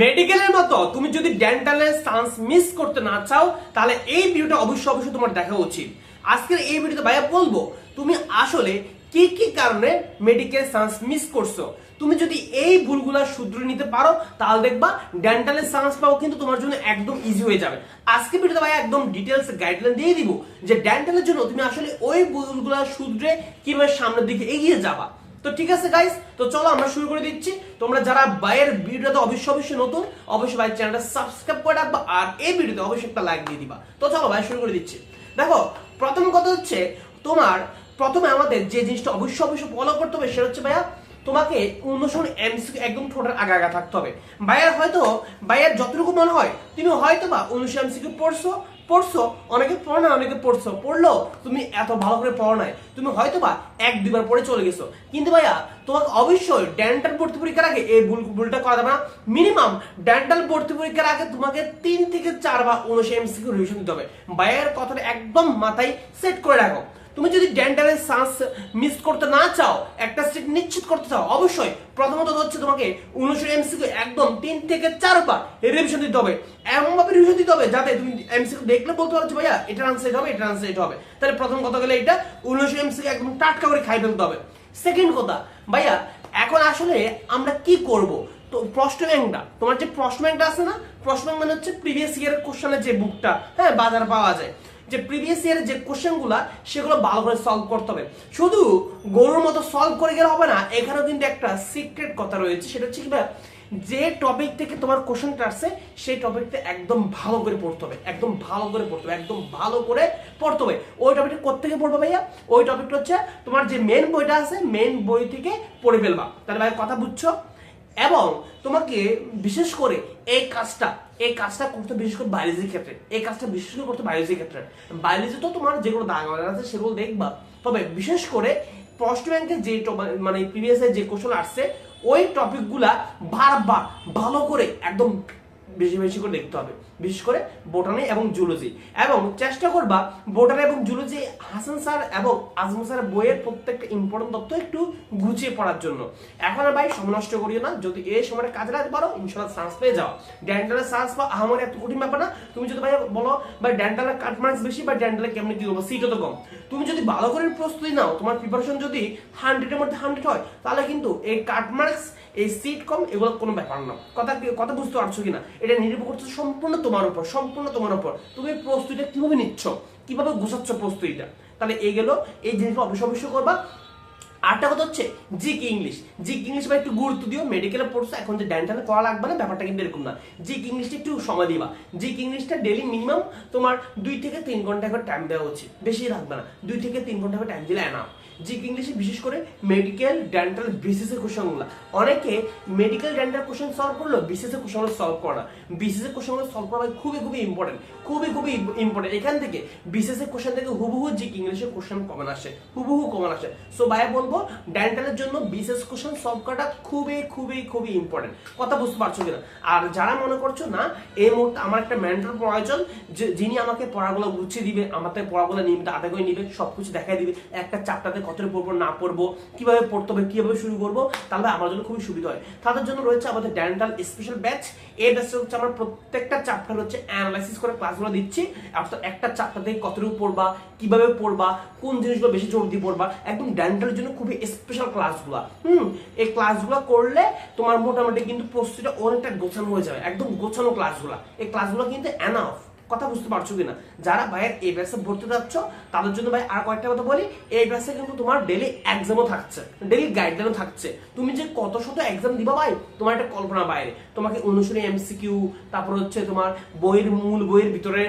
মেডিকেলের মতো তুমি যদি ডেন্টালের চান্স মিস করতে না চাও, তাহলে এই ভিডিওটা অবশ্যই অবশ্যই তোমার দেখা উচিত। আজকের এই ভিডিওতে ভাইয়া বলব, তুমি আসলে কি কি কারণে মেডিকেল চান্স মিস করছ? তুমি যদি এই ভুলগুলা শুধরে নিতে পারো, তাহলে দেখবা ডেন্টালের চান্স পাও কিন্তু তোমার জন্য একদম ইজি হয়ে যাবে। আজকে ভিডিওতে ভাই একদম ডিটেলস গাইডলাইন দিয়ে দিব যে ডেন্টালের জন্য তুমি আসলে ওই ভুলগুলা শুধরে কীভাবে সামনের দিকে এগিয়ে যাবা। তো ঠিক আছে গাইস তো চলো আমরা শুরু করে দিচ্ছি। তোমরা যারা বাইয়ের ভিডিওতে অবশ্যই অবশ্যই নতুন, অবশ্যই ভাই চ্যানেলটা সাবস্ক্রাইব করে রাখবা আর এই ভিডিওতে অবশ্যই একটা লাইক দিয়ে দিবা। তো চলো, ভাই, শুরু করে দিচ্ছি। দেখো, প্রথম কথা হচ্ছে তোমার, প্রথমে আমাদের যে জিনিসটা অবশ্যই অবশ্যই ফলো করতে হবে সেটা হচ্ছে, ভাইয়া তোমাকে অনুসরণ এমসিকিউ একদম ঠোঁটের আগা আগা থাকতে হবে। ভাইয়ার হয়তো, ভাইয়ার যতটুকু মনে হয়, তুমি হয়তো বা অনুসরণ এমসিকিউ পড়ছো পড়ছো, অনেকে পড়ো না অনেকে পড়ছো। পড়ল তুমি এত ভালো করে পড়ো নাই, তুমি হয়তো বা এক দুবার পড়ে চলে গেছো। কিন্তু ভাইয়া, তোমাকে অবশ্যই ডেন্টাল ভর্তি পরীক্ষার আগে এই ভুল, ভুলটা করা যাবে না। মিনিমাম ডেন্টাল ভর্তি পরীক্ষার আগে তোমাকে তিন থেকে চারবার অনুসারে এমসিকিউ রিভিশন দিতে হবে। ভাইয়ের কথাটা একদম মাথায় সেট করে রাখো। তুমি যদি ডেন্টালের চান্স মিস করতে না চাও, একটা সিট নিশ্চিত করতে চাও, অবশ্যই প্রথমত হচ্ছে তোমাকে উনিশশো এমসিকিউ একদম তিন থেকে চারবার রিভিশন দিতে হবে। এমনভাবে রিভিশন দিতে হবে যাতে তুমি এমসিকিউ দেখলে বলতে পারছ ভাইয়া, এটা আনসার হবে, এটা আনসার হবে। তাহলে প্রথম কথা গেলে এটা উনিশশো এমসিকিউ একদম টাটকা করে খাই ফেলতে হবে। সেকেন্ড কথা, ভাইয়া, এখন আসলে আমরা কি করব? তো প্রশ্ন ব্যাংকটা, তোমার যে প্রশ্ন ব্যাংকটা আছে না, প্রশ্ন ব্যাংক মানে হচ্ছে প্রিভিয়াস ইয়ারের কোশ্চেনের যে বুকটা হ্যাঁ বাজার পাওয়া যায়। যে প্রিভিয়াস ইয়ারের যে কোশ্চেনগুলো সেগুলো ভালো করে সলভ করতে হবে। শুধু গরুর মতো সলভ করে গেলে হবে না, এখানেও কিন্তু একটা সিক্রেট কথা রয়েছে, সেটা হচ্ছে কি যে টপিক থেকে তোমার কোশ্চেনটা আসছে, সেই টপিকটা একদম ভালো করে পড়তে হবে, একদম ভালো করে পড়তে হবে, একদম ভালো করে পড়তে হবে। ওই টপিকটা কোথেকে পড়বে ভাইয়া? ওই টপিকটা হচ্ছে তোমার যে মেন বইটা আছে মেন বই থেকে পড়ে ফেলবা। তাহলে ভাই কথা বুঝছ? এবং তোমাকে বিশেষ করে এই কাজটা এই কাজটা করতে বিশেষ করে বায়োলজির ক্ষেত্রে, এই কাজটা বিশেষ করে করতে বায়োলজির ক্ষেত্রে। বায়োলজি তো তোমার যেগুলো দাগ আছে সেগুলো দেখবা। তবে বিশেষ করে প্রশ্ন ব্যাংকে যে মানে প্রিভিয়াস যে কোশ্চেন আসছে, ওই টপিকগুলা বারবার ভালো করে একদম বেশি বেশি করে দেখতে হবে। বিশেষ করে বোটানি এবং জুলজি। এবং চেষ্টা করবা বোটানি এবং জুলজি, হাসান স্যার এবং আজম স্যার বইয়ের প্রত্যেকটা ইম্পর্টেন্ট তথ্য একটু গুছিয়ে পড়ার জন্য। এখন আর ভাই সময় নষ্ট করিও না। যদি এই সময়টা কাজে লাগতে পারো ইনশাল্লাহ চান্স পেয়ে যাও। ডেন্টালের চান্স বা আমার এত কঠিন ব্যাপার না। তুমি যদি ভাই বলো বা ডেন্টালের কাট মার্কস বেশি বা ডেন্টালে কেমনি কি করব সিটও তো কম। তুমি যদি ভালো করে প্রস্তুতি নাও, তোমার প্রিপারেশন যদি হান্ড্রেডের মধ্যে হান্ড্রেড হয়, তাহলে কিন্তু এই কাট মার্কস এই সিট কম, এগুলো কোনো ব্যাপার না। কথা কথা বুঝতে পারছ কিনা? এটা নির্ভর করছে সম্পূর্ণ তোমার উপর, সম্পূর্ণ তোমার উপর। তুমি প্রস্তুতিটা কীভাবে নিচ্ছ? কীভাবে গুছাচ্ছ প্রস্তুতিটা? তাহলে এই গেল, এই জিনিসটা অবশ্যই অবশ্যই করবা। আরটা কথা হচ্ছে, জিক ইংলিশ। জিক ইংলিশ বা একটু গুরুত্ব দিও মেডিকেলে পড়ছো, এখন যে ডেন্টালে পড়া লাগবে না, ব্যাপারটা কিন্তু এরকম না। জিক ইংলিশটা একটু সময় দিবা। জিক ইংলিশটা ডেলি মিনিমাম তোমার দুই থেকে তিন ঘণ্টা করে টাইম দেওয়া উচিত। বেশি লাগবে না। দুই থেকে তিন ঘণ্টা করে টাইম দিলে এনাফ জিক ইংলিশে বিশেষ করে মেডিকেল ডেন্টাল বিসিসের কোশ্চেনগুলো অনেকে মেডিকেল ডেন্টাল কোশ্চেন সলভ করল বিসিসের কোশ্চেনগুলো সলভ করে না। বিসিসের কোশ্চেনগুলো সলভ করা খুবই খুবই ইম্পর্টেন্ট খুবই খুবই ইম্পর্টেন্ট এখান থেকে বিসিসের কোশ্চেন থেকে হুবহু জিক ইংলিশের কোশ্চেন কমন আসে, হুবহু কমন আসে। সো ভাইয়া বলব ডেন্টালের জন্য বিসিএস কোশ্চেন সলভ করাটা খুবই খুবই খুবই ইম্পর্টেন্ট কথা বুঝতে পারছ কিনা? আর যারা মনে করছ না, এই মুহূর্তে আমার একটা মেন্টর প্রয়োজন, যে, যিনি আমাকে পড়াগুলো গুছিয়ে দিবে আমাদের পড়াগুলো নিয়মিত আদায় করে নিবে, সবকিছু দেখাই দিবে, একটা চাপটাতে কতটা পড়ব না পড়ব, কীভাবে পড়তে হবে, কীভাবে শুরু করব, তাহলে আমার জন্য খুবই সুবিধা হয়। তাদের জন্য রয়েছে আমাদের ডেন্টাল স্পেশাল ব্যাচ। এই ব্যাচটা হচ্ছে আমরা প্রত্যেকটা চ্যাপ্টার হচ্ছে অ্যানালাইসিস করে ক্লাসগুলো দিচ্ছি। অর্থাৎ একটা চ্যাপ্টার থেকে কতটুকু পড়বা, কীভাবে পড়বা, কোন জিনিসগুলো বেশি জোর দিয়ে পড়বা, একদম ডেন্টালের জন্য খুবই স্পেশাল ক্লাসগুলো হুম, এই ক্লাসগুলো করলে তোমার মোটামুটি কিন্তু প্রস্তুতিটা অনেকটা গোছানো হয়ে যাবে, একদম গোছানো ক্লাসগুলো এই ক্লাসগুলো কিন্তু এনাফ কথা বুঝতে পারছ কিনা? যারা ভাইয়ের এই ব্যাচে ভর্তি যাচ্ছ তাদের জন্য ভাই আর কয়েকটা কথা বলি। এই ব্যাচে কিন্তু তোমার ডেলি এক্সামও থাকছে ডেলি গাইডলাইনও থাকছে। তুমি যে কত শত এক্সাম দিবা ভাই, তোমার একটা কল্পনা বাইরে। তোমাকে অনুসরণী এমসিকিউ তারপর হচ্ছে তোমার বইয়ের মূল, বইয়ের ভিতরে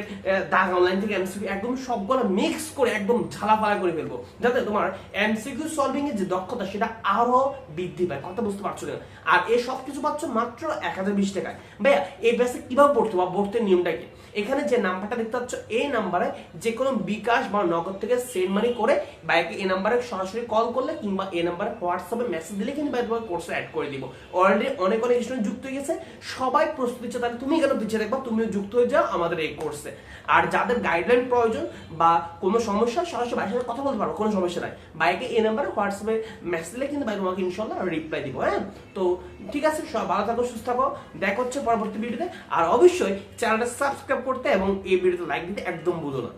দাগ অনলাইন থেকে এমসিকিউ একদম সবগুলো মিক্স করে একদম ঝালাফালা করে ফেলব। যাতে তোমার এমসিকিউ সলভিং এর যে দক্ষতা, সেটা আরও বৃদ্ধি পায়। কথা বুঝতে পারছ কিনা? আর এই সব কিছু পাচ্ছ মাত্র এক হাজার বিশ টাকায়। ভাইয়া, এই ব্যাচে কীভাবে পড়তে বা পড়তে নিয়মটা কি? এখানে যে নাম্বারটা দেখতে পাচ্ছ এই নাম্বারে যে কোনো বিকাশ বা নগদ থেকে সেন্ড মানি করে বাইকে এই নাম্বারে সরাসরি কল করলে কিংবা এই নাম্বারে হোয়াটসঅ্যাপে মেসেজ দিলে কিন্তু বাইক তোমাকে কোর্সে অ্যাড করে দিব। অলরেডি অনেক অনেক স্টুডেন্ট যুক্ত হয়ে গেছে। সবাই প্রস্তুত দিচ্ছে, তাহলে তুমি কেন পিছিয়ে দেখবা তুমিও যুক্ত হয়ে যাও আমাদের এই কোর্সে আর যাদের গাইডলাইন প্রয়োজন বা কোনো সমস্যা, সরাসরি বাইকের সাথে কথা বলতে পারো কোনো সমস্যা নাই। বাইকে এই নাম্বারে হোয়াটসঅ্যাপে মেসেজ দিলে কিন্তু বাইক তোমাকে ইনশাল্লাহ রিপ্লাই দিব হ্যাঁ? তো ঠিক আছে? সব ভালো থাকো, সুস্থ থাকো। দেখা হচ্ছে পরবর্তী ভিডিওতে আর অবশ্যই চ্যানেলটা সাবস্ক্রাইব করতে এবং এই ভিডিওতে লাইক দিতে একদম ভুলো না।